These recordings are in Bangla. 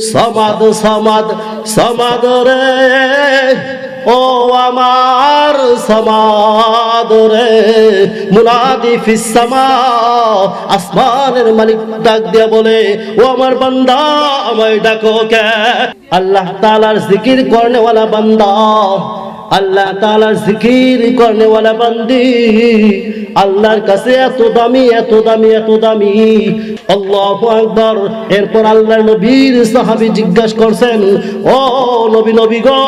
সমাদ সমাদ সমাদ রে। ও আমার সমাদ রে। মুনাদি ফিস সামা, আসমানের মালিক ডাক দিয়া বলে, ও আমার বান্দা, আমায় ডাকো কে? আল্লাহ তাআলার জিকির করনেওয়ালা বান্দা। আল্লাহ তাআলার জিকির করনেওয়ালা বান্দি। আল্লাহর কাছে এত দামি এত দামি এত দামি। আল্লাহু আকবার। এরপর আল্লাহ নবীর সাহাবি জিজ্ঞাসা করছেন, ও নবী নবী গো,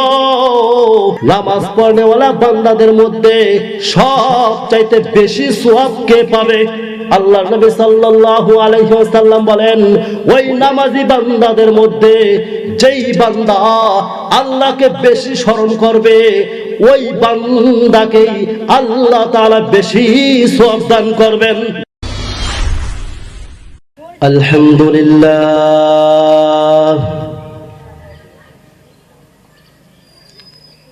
নামাজ পড়নেওয়ালা বান্দাদের মধ্যে সব চাইতে বেশি সওয়াব কে পাবে? আল্লাহ নবী সাল্লাল্লাহু আলাইহি বলেন, ওই নামাজি বান্দাদের মধ্যে যেই বান্দা আল্লাহকে বেশি স্মরণ করবে ওই বান্দাকেই আল্লাহ তাআলা বেশি সওয়াব দান করবেন আলহামদুলিল্লাহ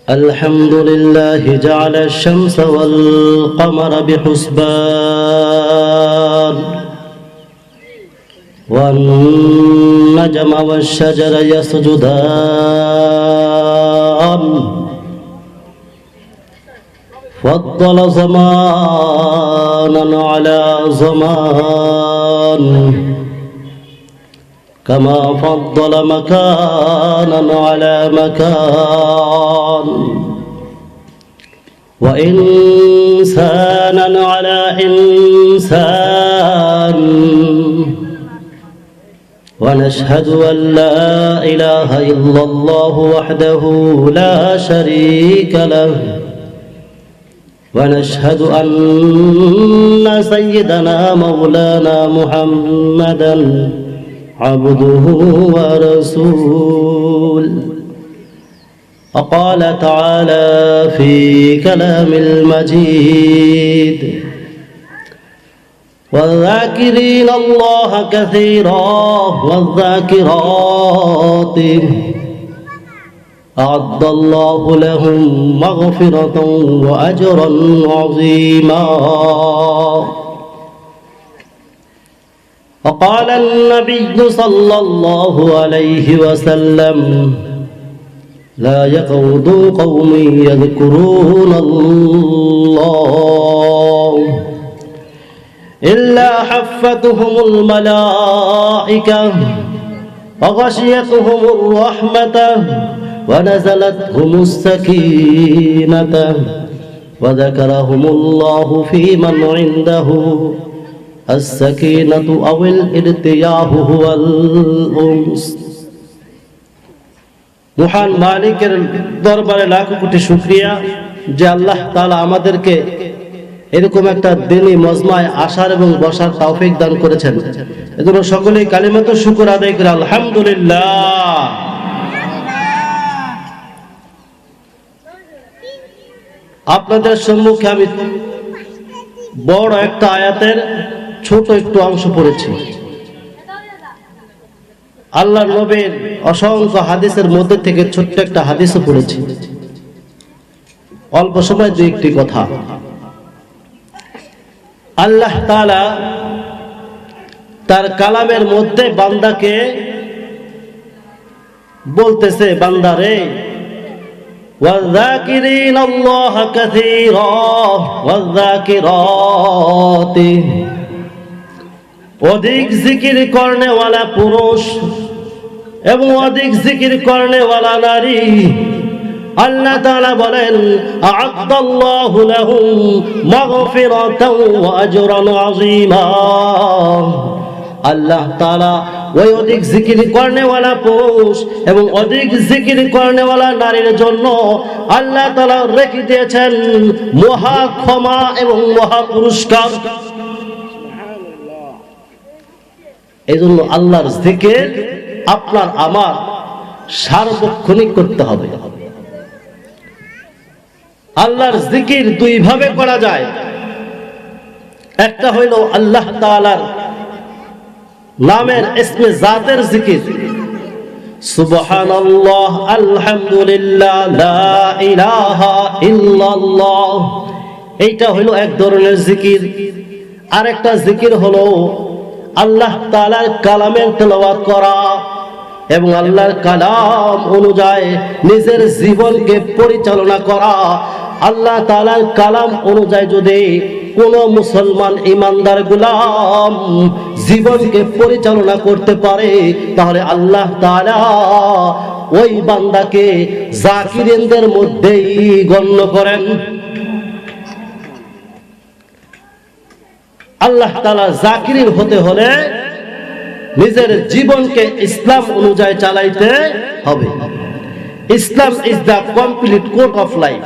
الحمد لله جعل الشمس والقمر بحسبان والنجم والشجر يسجدان. فضل زمانا على زمان. كما فضل مكانا على مكان. وإنسانا على إنسان. ونشهد أن لا إله إلا الله وحده لا شريك له. ونشهد أن سيدنا مولانا محمدًا عبده ورسول. وقال تعالى في كلام المجيد والذاكرين الله كثيرا والذاكرات أعد الله لهم مغفرة وأجرا عظيما. وقال النبي صلى الله عليه وسلم لا يقود قوم يذكرون الله. إلا حفتهم الملائكة وغشيتهم الرحمة ونزلتهم السكينة وذكرهم الله في من عنده السكينة أو الارتياه هو الأنس মহান মালিকের দরবারে লাখো কোটি শুক্রিয়া যে আল্লাহ তাআলা আমাদেরকে এরকম একটা দিনই মজমায় আসার এবং বসার তৌফিক দান করেছেন। এজন্য সকলেই কালিমাত শুকর আদায় করে আলহামদুলিল্লাহ। আপনাদের সম্মুখে আমি বড় একটা আয়াতের ছোট একটু অংশ পড়েছি। আল্লাহ নবীর অসংখ্য হাদিসের মধ্যে থেকে ছোট্ট একটা হাদিসও পড়েছি। অল্প সময় দু একটি কথা। আল্লাহ তাআলা তার কালামের মধ্যে বান্দাকে বলতেছে বান্দারে والذاكرين الله كثيرا والذاكرات অধিক জিকির করনেওয়ালা পুরুষ এবং অধিক জিকির করনেওয়ালা নারী আল্লাহ তাআলা বলেন আ'আদাল্লাহু লাহুম মাগফিরাতাও ওয়া আজরান আযীমা। আল্লাহ তাআলা ওই অধিক জিকির করনেওয়ালা পুরুষ এবং অধিক জিকির করনেওয়ালা নারীর জন্য আল্লাহ তাআলা রেখে দিয়েছেন মহা ক্ষমা এবং মহা পুরস্কার। এই জন্য আল্লাহর জিকির আপনার আমার সার্বক্ষণিক করতে হবে। আল্লাহর জিকির দুই ভাবে করা যায়। একটা হইল আল্লাহ তাআলার নামের ইসমে জাতের জিকির। আলহামদুলিল্লাহ, লা ইলাহা ইল্লাল্লাহ। এইটা হইল এক ধরনের জিকির। আরেকটা জিকির হলো আল্লাহ কালামের তেলাওয়াত করা এবং আল্লাহর কালাম অনুযায়ী নিজের জীবনকে পরিচালনা করা। আল্লাহ তাআলার কালাম অনুযায়ী যদি কোন মুসলমান ইমানদার গুলাম জীবনকে পরিচালনা করতে পারে, তাহলে আল্লাহ তাআলা ওই বান্দাকে জাকিরিনদের মধ্যেই গণ্য করেন। আল্লাহ তালা জাকিরিন হতে হলে নিজের জীবনকে ইসলাম অনুযায়ী চালাইতে হবে। Islam is the complete code of life.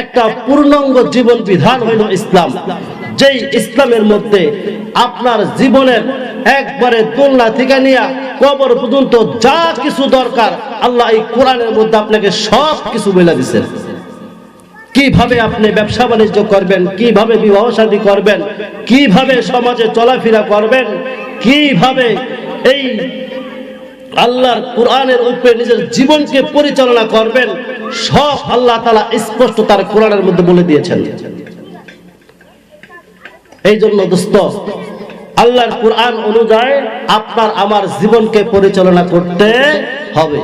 একটা পূর্ণাঙ্গ জীবন বিধান হইল ইসলাম। যেই ইসলামের মধ্যে আপনার জীবনের একবারে তুলনা থেকে নিয়ে কবর পর্যন্ত যা কিছু দরকার, আল্লাহ এই কোরআনের মধ্যে আপনাকে সব কিছু বলে দিচ্ছেন কীভাবে আপনি ব্যবসা বাণিজ্য করবেন, কীভাবে বিবাহ শাদী করবেন, কীভাবে সমাজে চলাফেরা করবেন, কীভাবে এই আল্লাহর কোরআনের উপরে নিজের জীবনকে পরিচালনা করবেন, সব আল্লাহ তালা স্পষ্ট তার কোরআনের মধ্যে বলে দিয়েছেন। এই জন্য দোস্ত, আল্লাহর কোরআন অনুযায়ী আপনার আমার জীবনকে পরিচালনা করতে হবে।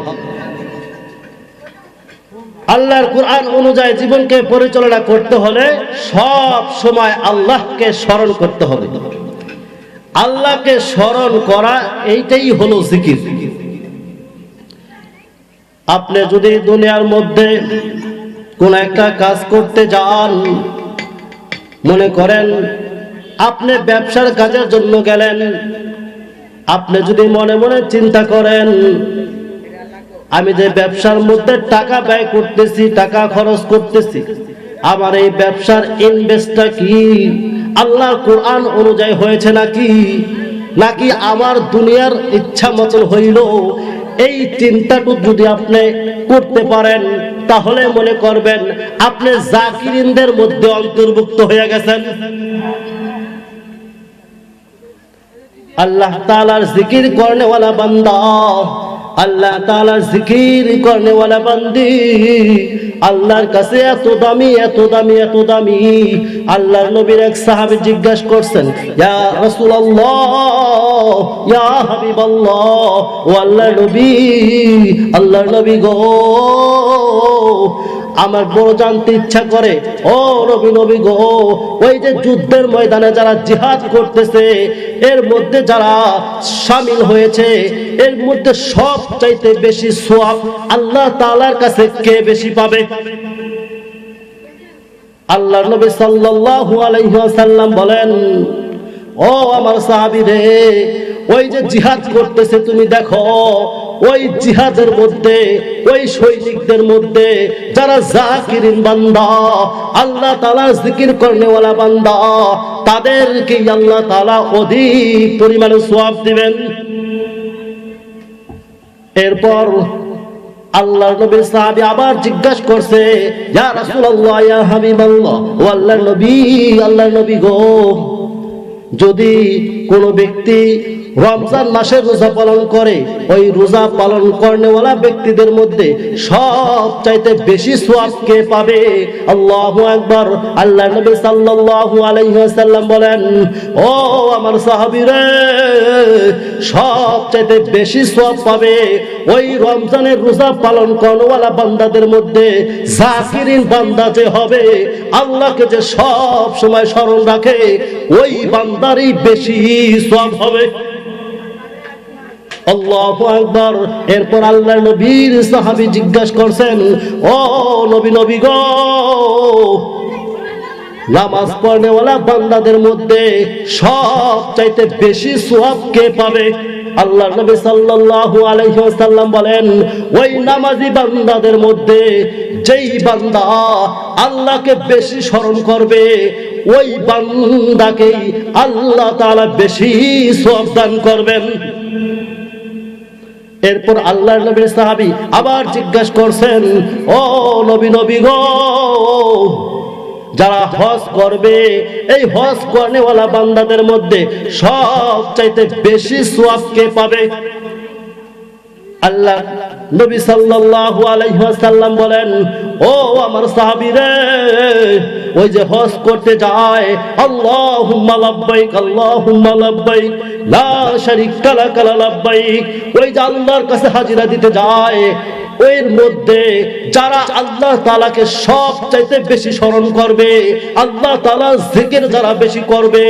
আল্লাহর কোরআন অনুযায়ী জীবনকে পরিচালনা করতে হলে সব সময় আল্লাহকে স্মরণ করতে হবে। আল্লাহকে স্মরণ করা, এইটাই হলো জিকির। আপনি যদি দুনিয়ার মধ্যে কোন একটা কাজ করতে যান, মনে করেন আপনি ব্যবসার কাজের জন্য গেলেন, আপনি যদি মনে মনে চিন্তা করেন, আমি যে ব্যবসার মধ্যে টাকা ব্যয় করতেছি, টাকা খরচ করতেছি, আমার এই ব্যবসার ইনভেস্টটা কি? আল্লাহর কোরআন অনুযায়ী হয়েছে নাকি? নাকি আমার দুনিয়ার ইচ্ছা মতন হইল এই চিন্তাটু যদি আপনি করতে পারেন, তাহলে মনে করবেন আপনি জাকিরিনদের মধ্যে অন্তর্ভুক্ত হয়ে গেছেন। আল্লাহ তালার জিকির করনেওয়ালা বান্দা। আল্লাহ তালা জিকির করনেওয়ালা বান্দি। আল্লাহর কাছে এত দামি এত দামি এত দামি। আল্লাহর নবীর এক সাহাবী জিজ্ঞাসা করছেন, ইয়া রাসূলুল্লাহ, ইয়া হাবিবাল্লাহ, ও আল্লাহর নবী আল্লাহর নবী গো। আমার বড় জানতে ইচ্ছা করে, ও নবী নবী গো, ওই যে যুদ্ধের ময়দানে যারা জিহাদ করতেছে, এর মধ্যে যারা সামিল হয়েছে, এর মধ্যে সব চাইতে বেশি সোয়াব আল্লাহ তালার কাছে কে বেশি পাবে? আল্লাহ নবী সাল্লাল্লাহু আলাইহি বলেন, ও আমার সাহাবী রে ওই যে জিহাদ করতেছে, তুমি দেখো ওই জিহাদের মধ্যে, ওই সৈনিকদের মধ্যে যারা জাকিরিন বান্দা, আল্লাহ তাআলা জিকির করনেওয়ালা বান্দা, তাদেরকে আল্লাহ তাআলা অধিক পরিমাণে সওয়াব দিবেন। এরপর আল্লাহ নবী সাহাবী আবার জিজ্ঞাসা করছে, ইয়া রাসূলুল্লাহ, ইয়া হাবিবাল্লাহ, ও আল্লাহর নবী আল্লাহর নবী গো, যদি কোনো ব্যক্তি রমজান মাসে রোজা পালন করে, ওই রোজা পালন করেওয়ালা ব্যক্তিদের মধ্যে সব চাইতে বেশি সোয়াব কে পাবে? আল্লাহু আকবার। আল্লাহ নবী সাল্লাল্লাহু আলাইহি ওয়াসাল্লাম বলেন, ও আমার সাহাবীরে সব চাইতে বেশি সোয়াব পাবে ওই রমজানের রোজা পালন করেওয়ালা বান্দাদের মধ্যে। জাকিরিন বান্দা যে হবে, আল্লাহকে যে সব সময় স্মরণ রাখে, ওই বান্দারই বেশি সব হবে। আল্লাহু আকবার। এরপর আল্লাহ নবীর সাহাবী জিজ্ঞাসা করছেন, ও নবী নবী গো, নামাজ পড়নেওয়ালা বান্দাদের মধ্যে সব চাইতে বেশি সোয়াব কে পাবে? আল্লাহ নবী সাল্লাল্লাহু আলাইহি ওয়াসাল্লাম বলেন, ওই নামাজি বান্দাদের মধ্যে যেই বান্দা আল্লাহকে বেশি স্মরণ করবে, ওই বান্দাকেই আল্লাহ তাআলা বেশি সওয়াব দান করবেন। এরপর আল্লাহ নবীর সাহাবি আবার জিজ্ঞাসা করছেন, ও নবী নবী গো, যারা হজ করবে, এই হজ করেওয়ালা বান্দাদের মধ্যে সব চাইতে বেশি সোয়াব কে পাবে? আল্লাহ নবী সাল্লাল্লাহু আলাইহি ওয়াসাল্লাম বলেন, ও আমার সাহাবীরে, ওই যে হজ করতে যায়, আল্লাহুম্মা লাব্বাইক আল্লাহুম্মা লাব্বাইক, লা শারীকা লাক লাব্বাইক। ওই যে আল্লাহর কাছে হাজিরা দিতে যায় ওর মধ্যে যারা আল্লাহ তালাকে সব চাইতে বেশি স্মরণ করবে, আল্লাহ তালা জিকির যারা বেশি করবে,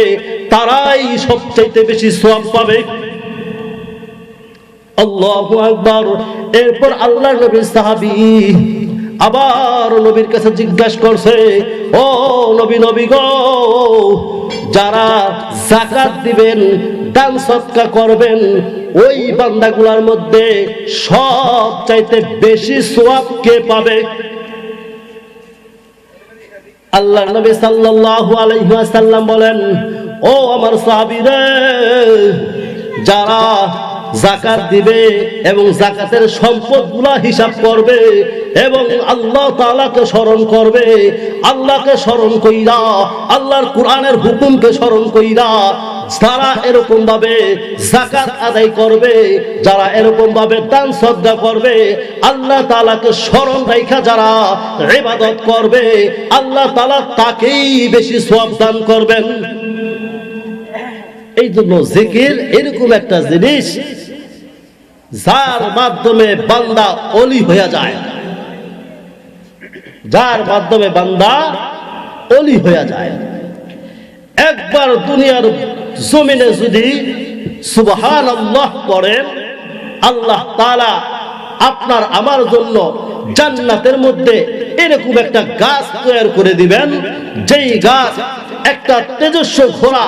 তারাই সব চাইতে বেশি সওয়াব পাবে। আল্লাহু আকবার। এরপর আল্লাহ নবীর সাহাবী আবার নবীর কাছে জিজ্ঞাসা করছে, ও নবী নবী গো, যারা জাকাত দিবেন, দান সৎকা করবেন, ওই বান্দাগুলার মধ্যে সব চাইতে বেশি সোয়াব কে পাবে? আল্লাহ নবী সাল্লাল্লাহু আলাইহি ওয়াসাল্লাম বলেন, ও আমার সাহাবীরা যারা জাকাত দিবে এবং জাকাতের সম্পদগুলা হিসাব করবে এবং আল্লাহ তালাকে স্মরণ করবে। আল্লাহকে স্মরণ কইরা, আল্লাহর কোরআনের হুকুমকে স্মরণ কইরা যারা এরকম ভাবে জাকাত আদায় করবে, যারা এরকম ভাবে দান শ্রদ্ধা করবে, আল্লাহ তালাকে স্মরণ রাখা যারা ইবাদত করবে, আল্লাহ তালা তাকেই বেশি সওয়াব দান করবেন। এই জন্য জিকির এরকম একটা জিনিস যার মাধ্যমে বান্দা অলি হয়ে যায়। যার মাধ্যমে বান্দা অলি হয়ে যায়। একবার দুনিয়ার জমিনে যদি সুবহান আল্লাহ পড়েন, আল্লাহ তাআলা আপনার আমার জন্য জান্নাতের মধ্যে এরকম একটা গাছ তৈরি করে দিবেন, যেই গাছ একটা তেজস্ব ঘোড়া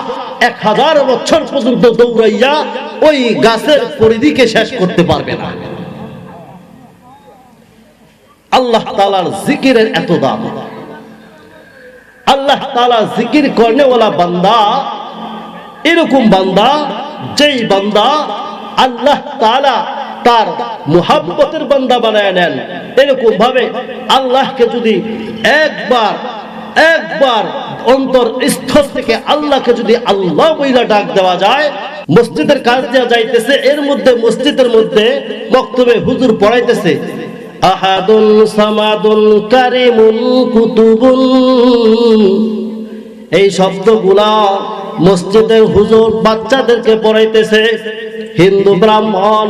এক হাজার বছর পর্যন্ত দৌড়াইয়া ওই গাছের পরিধিকে শেষ করতে পারবে না। আল্লাহ তালার জিকিরের এত দাম। আল্লাহ তালা জিকির করনেওয়ালা বান্দা, এরকম বান্দা, যেই বান্দা আল্লাহ তালা তার মুহাব্বতের বান্দা বানায় নেন। এরকম ভাবে আল্লাহকে যদি একবার একবার অন্তর স্থল থেকে আল্লাহকে যদি আল্লাহ বইলা ডাক দেওয়া যায়, মসজিদের কাজ দেওয়া যাইতেছে, এর মধ্যে, মসজিদের মধ্যে বক্তব্যে হুজুর পড়াইতেছে, আহাদুন সামাদুন কারিমুন কুতুবুন। এই শব্দগুলা মসজিদের হুজুর বাচ্চাদেরকে পড়াইতেছে। হিন্দু ব্রাহ্মণ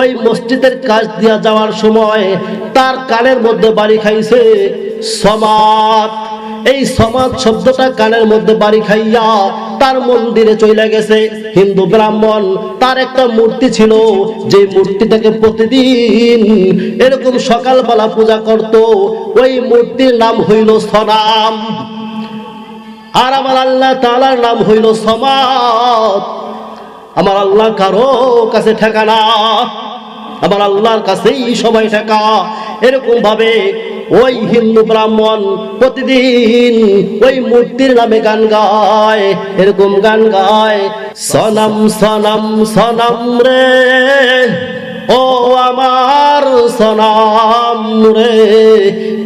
ওই মসজিদের কাজ দিয়া যাওয়ার সময় তার কানের মধ্যে বাড়ি খাইছে সমাজ এই সমাজ শব্দটা কানের মধ্যে বাড়ি খাইয়া তার মন্দিরে চলে গেছে। হিন্দু ব্রাহ্মণ, তার একটা মূর্তি ছিল, যে মূর্তিটাকে প্রতিদিন এরকম সকালবেলা পূজা করত। ওই মূর্তির নাম হইল সনাম। আর আমার আল্লাহ তালার নাম হইল সমাজ আমার আল্লাহ কারও কাছে ঠেকানা আমার আল্লাহর কাছেই সবাই ঠেকা। এরকম ভাবে ওই হিন্দু ব্রাহ্মণ প্রতিদিন ওই মূর্তির নামে গান গায়, এরকম গান গায়। সনম সনম সনম রে। ও আমার সনাম রে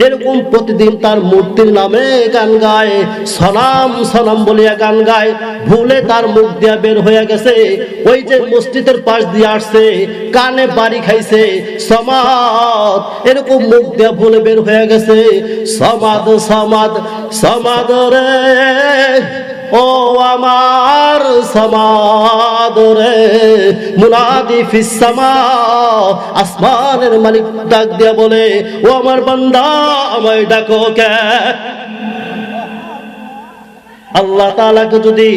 এরকম প্রতিদিন তার মূর্তির নামে গান গায়। সনাম সনাম বলিয়া গান গায়। ভুলে তার মুখ দিয়া বের হয়ে গেছে। ওই যে মসজিদের পাশ দিয়ে আসছে, কানে বাড়ি খাইছে। সমাদ, এরকম মুখ দিয়া ভুলে বের হয়ে গেছে। সমাদ সমাদ সমাদ রে। ও আমার সমাদ রে মুনাদি ফিসামা আসমানের মালিক ডাক দিয়া বলে, ও আমার বান্দা, আমায় ডাকো কে? আল্লাহ তালাকে যদি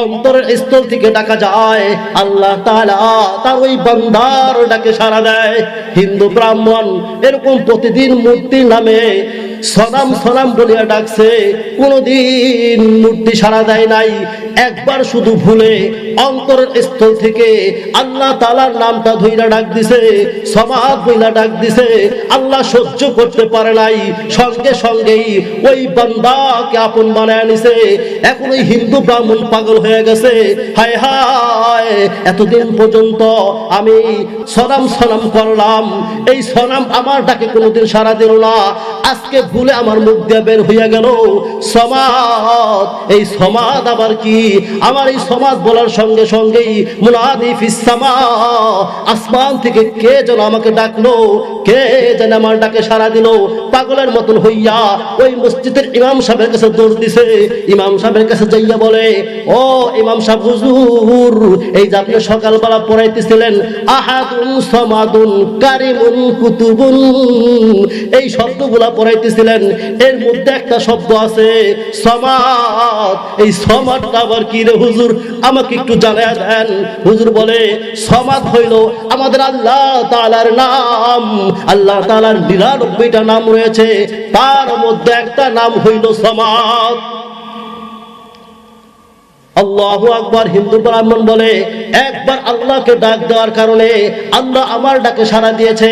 অন্তরের স্থল থেকে ডাকা যায়, আল্লাহ তালা তার ওই বান্দার ডাকে সারা দেয়। হিন্দু ব্রাহ্মণ এরকম প্রতিদিন মূর্তি নামে সনাম সনাম বলিয়া ডাকছে, কোনদিন মূর্তি সারা দেয় নাই। একবার শুধু ভুলে অন্তরের স্থল থেকে আল্লাহ তালার নামটা ধইরা ডাক দিছে সমাজ বইলা ডাক দিছে, আল্লাহ সহ্য করতে পারে নাই। সঙ্গে সঙ্গেই ওই বান্দাকে আপন বানায় নিছে এখন ওই হিন্দু ব্রাহ্মণ পাগল হয়ে গেছে। হায় হায়, এতদিন পর্যন্ত আমি সনাম সনাম করলাম। এই সনাম আমার ডাকে কোনোদিন সারা দিল না। আজকে ভুলে আমার মুখ দিয়ে বের হইয়া গেল। সমাদ, এই সমাদ আবার কি? আমার এই সমাজ বলার সঙ্গে সঙ্গেই মুনাদি ফিসামা আসমান থেকে কে যেন আমাকে ডাকলো, কে যেন আমার ডাকে সারা দিল। পাগলের মতন হইয়া ওই মসজিদের ইমাম সাহেবের কাছে দৌড় দিছে। ইমাম সাহেবের কাছে যাইয়া বলে, ও ইমাম সাহেব, হুজুর, এই যে আপনি সকালবেলা পড়াইতেছিলেন, আহাদুন সমাদুন কারিমুন কুতুবুন। এই শব্দগুলা পড়াইতেছিলেন এর মধ্যে একটা শব্দ আছে, সমাদ। এই সমাদটা আবার কি রে হুজুর? আমাকে একটু জানায় দেন। হুজুর বলে, সমাদ হইল আমাদের আল্লাহ তাআলার নাম। আল্লাহ তাআলার নিরানব্বইটা নাম রয়েছে, তার মধ্যে একটা নাম হইল সমাদ। আল্লাহু আকবর, হিন্দু ব্রাহ্মণ বলে একবার আল্লাহকে ডাক দেওয়ার কারণে আল্লাহ আমার ডাকে সাড়া দিয়েছে।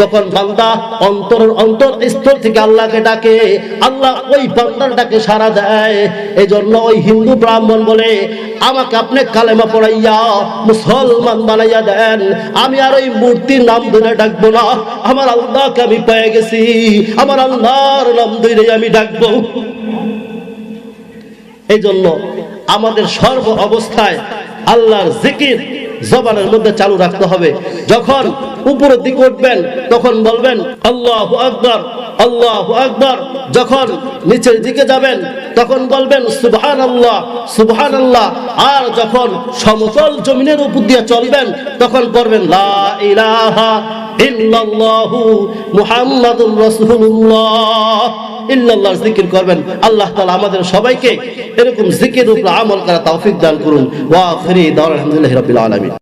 যখন বান্দা অন্তরের অন্তর স্থল থেকে আল্লাহকে ডাকে, আল্লাহ ওই বান্দার ডাকে সাড়া দেয়। এই জন্য ওই হিন্দু ব্রাহ্মণ বলে, আমাকে আপনি কালেমা পড়াইয়া, মুসলমান বানাইয়া দেন। আমি আর ওই মূর্তির নাম ধরে ডাকবো না। আমার আল্লাহকে আমি পেয়ে গেছি। আমার আল্লাহর নাম ধরে আমি ডাকবো। এই জন্য আমাদের সর্ব অবস্থায় আল্লাহর জিকির জবানের মধ্যে চালু রাখতে হবে। যখন উপরের দিকে উঠবেন, তখন বলবেন, আল্লাহ আকবর আল্লাহ আকবর। যখন নিচের দিকে যাবেন, তখন বলবেন সুবহান আল্লাহ সুবহান আল্লাহ আর যখন সমতল জমিনের উপর দিয়ে চলবেন, তখন করবেন লা ইলাহা ইল্লাল্লাহু মুহাম্মাদুর রাসূলুল্লাহ। ইল্লাল্লাহর জিকির করবেন। আল্লাহ তালা আমাদের সবাইকে এরকম জিকির উপর আমল করা তৌফিক দান করুন। ওয়া আখিরি দাওয়াল আলহামদুলিল্লাহি রাব্বিল আলামিন।